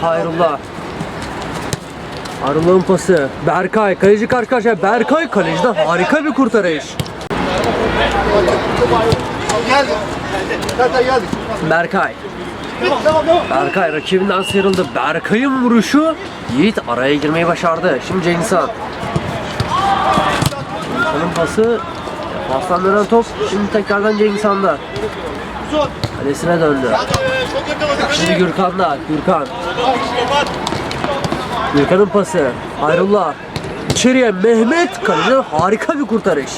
Hayrullah. Hayrullah'ın pası. Berkay. Kaleci karşı karşıya. Berkay kaleciden harika bir kurtarış. Berkay. Berkay rakibinden sıyrıldı. Berkay'ın vuruşu Yiğit araya girmeyi başardı. Şimdi Cengizhan. Cengizhan'ın pası pastan dönen top şimdi tekrardan Cengizhan'da. Kalesine döndü. Şimdi Gürkan'da. Gürkan. Gürkan'ın pası. Hayrullah. İçeriye Mehmet kaleden harika bir kurtarış.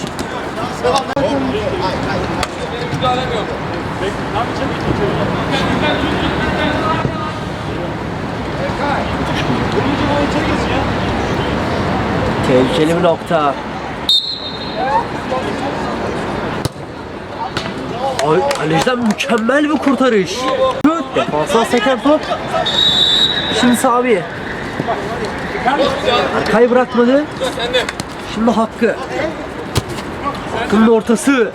Tehlikeli bir nokta. Ay, Kaleciden mükemmel bir kurtarış. Şu Defansa seken top. Şimdi Sami. Arkayı bırakmadı. Şimdi Hakkı. Hakkı'nın ortası.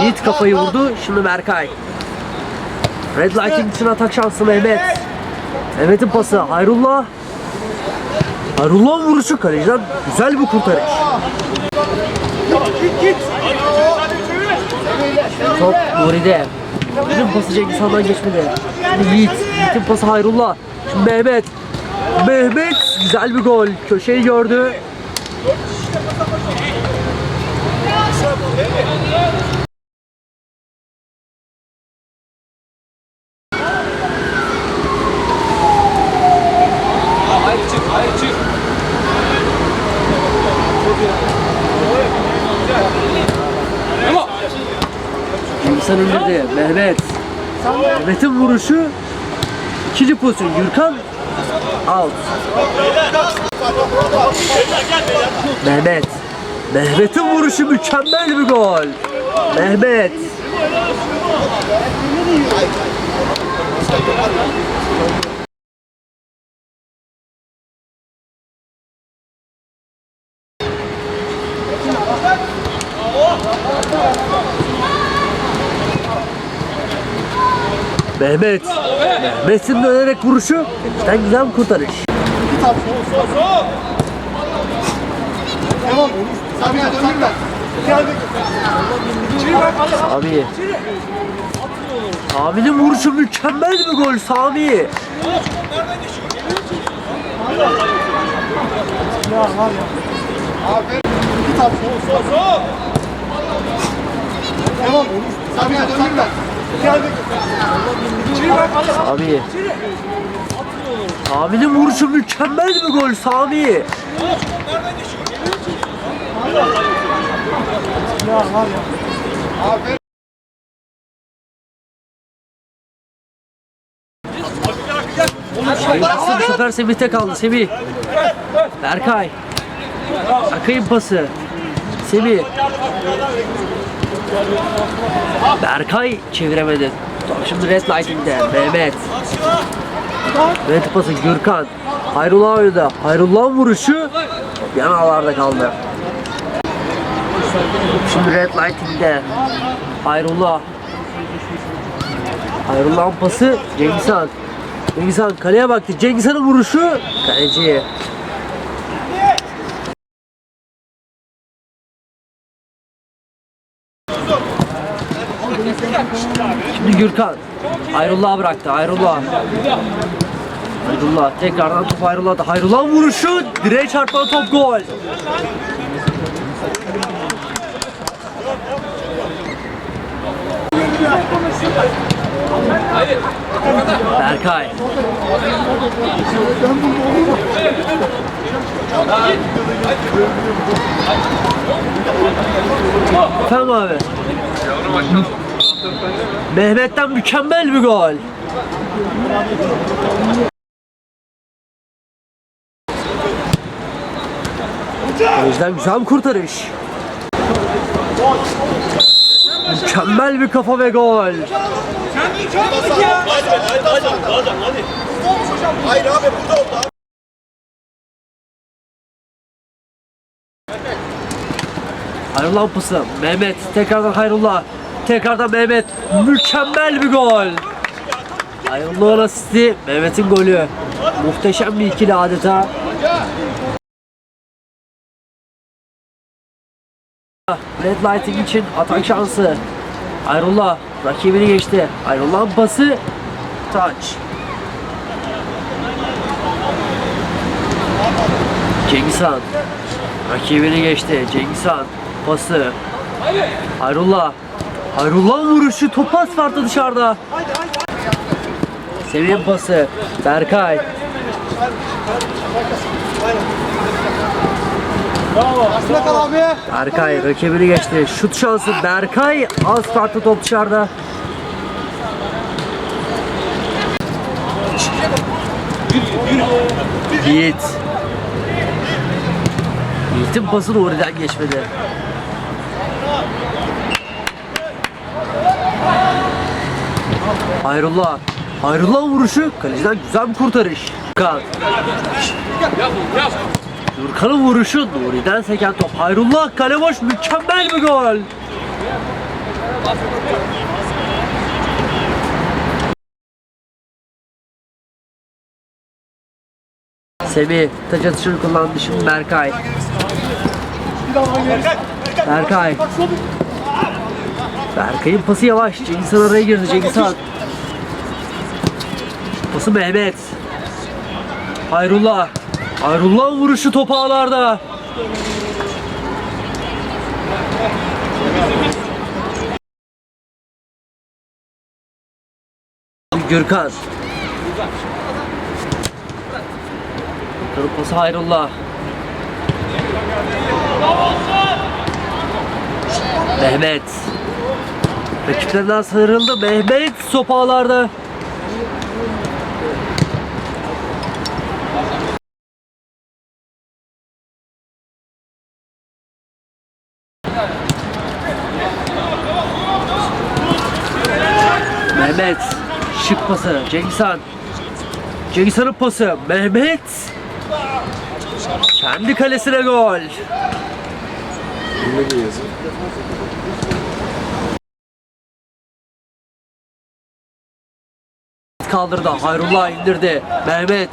Yiğit kafayı vurdu. Şimdi Berkay. Red Lightning için atak şansı Mehmet. Mehmet'in pası. Hayrullah. Hayrullah vuruşu kaleciden güzel bir kurtarış. Top Nuri'de. Nuri'nin pası Cengiz Han'dan geçmedi. Şimdi Yiğit. Yiğit'in pası Hayrullah. Şimdi Mehmet. Mehmet güzel bir gol. Köşeyi gördü. İndirdi. Mehmet. Mehmet'in vuruşu. İkinci pozisyon. Gürkan. Out. Mehmet. Mehmet'in vuruşu mükemmel bir gol. Mehmet. Mehmet. Mehmet'in dönerek vuruşu. Gerçekten güzel bir kurtarış. Sami. Sami'nin vuruşu mükemmel bir gol Sami. Ya var ya. Aferin. Kitap. Tamam. Sami'ye dönürler. Sami. Sami'nin vuruşu mükemmel bir gol Sami. Ya var. Aferin. Nasıl bu sefer Semih'te kaldı Semih. Berkay. Akay'ın pası. Semih. Berkay çeviremedi. Şimdi Red Lightning'de. Mehmet. Mehmet pası Gürkan. Hayrullah oynadı. Hayrullah'ın vuruşu yanalarda kaldı. Şimdi Red Lightning'de. Hayrullah. Hayrullah'ın pası Cengizhan. Cengizhan kaleye baktı. Cengizhan'ın vuruşu kaleci. Gürkan. Hayrullah'a bıraktı. Hayrullah. Hayrullah. Tekrardan top Hayrullah'da. Hayrullah'ın vuruşu. Direğe çarpan top gol. Berkay. Efendim abi. Mehmet'ten mükemmel bir gol. O yüzden güzel bir kurtarış. Mükemmel bir kafa ve gol. Hayır abi burada oldu. Hayrullah pası. Mehmet. Tekrardan Hayrullah. Tekrardan Mehmet. Mükemmel bir gol. Hayrullah'ın asisti. Mehmet'in golü. Muhteşem bir ikili adeta. Red Lighting için atak şansı. Hayrullah rakibini geçti. Hayrullah'ın pası. Touch. Cengiz Han. Rakibini geçti. Cengiz Han. Pası. Hayrullah. Hayrullah vuruşu. Topas vardı dışarıda. Semih'in pası. Berkay. Kal abi. Berkay rakibini geçti. Şut şansı Berkay. Az farklı top dışarıda. Yiğit. Yiğit'in pası Nuri'den geçmedi. Hayrullah. Hayrullah vuruşu kaleciden güzel bir kurtarış. Kan. Nurkan'ın vuruşu Nuri'den seken top. Hayrullah kale boş mükemmel bir gol. Semih taç atışını kullandı şimdi Berkay. Berkay. Berkay'ın pası yavaş. Cengiz araya girdi. Cengiz Han. Pası Mehmet. Hayrullah. Hayrullah vuruşu top ağlarda. Gürkan. Gürkan'ın pası Hayrullah. Mehmet. Rakiplerinden sıyrıldı. Mehmet sopağlarda. Mehmet. Şık pası. Cengiz Han. Cengiz Han'ın pası. Mehmet. Kendi kalesine gol. Kaldırdı. Hayrullah indirdi. Mehmet.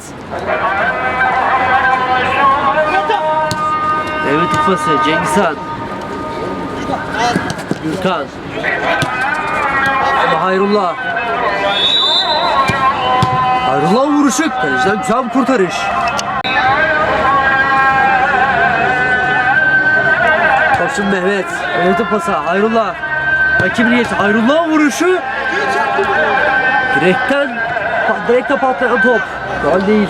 Mehmet'in pası. Cengiz Han. Gürkan. Ama Hayrullah. Hayrullah vuruşu. Kaleciden güzel bir kurtarış. Koşun Mehmet. Mehmet'in pası. Hayrullah. Rakibini geçti. Hayrullah vuruşu. Direkten direkte patlayan top. Gol değil.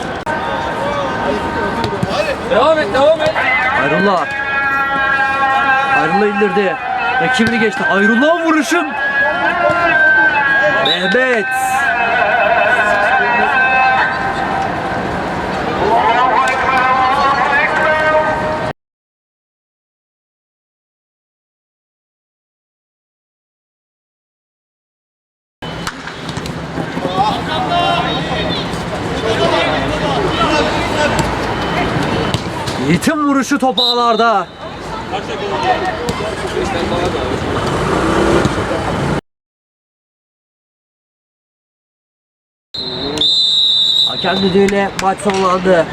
Devam et, devam et. Hayrullah. Hayrullah indirdi. Rakibini geçti. Hayrullah vuruşum. Mehmet. Yiğit'in vuruşu top ağlarda. Hakem düdüğüyle maç sonlandı.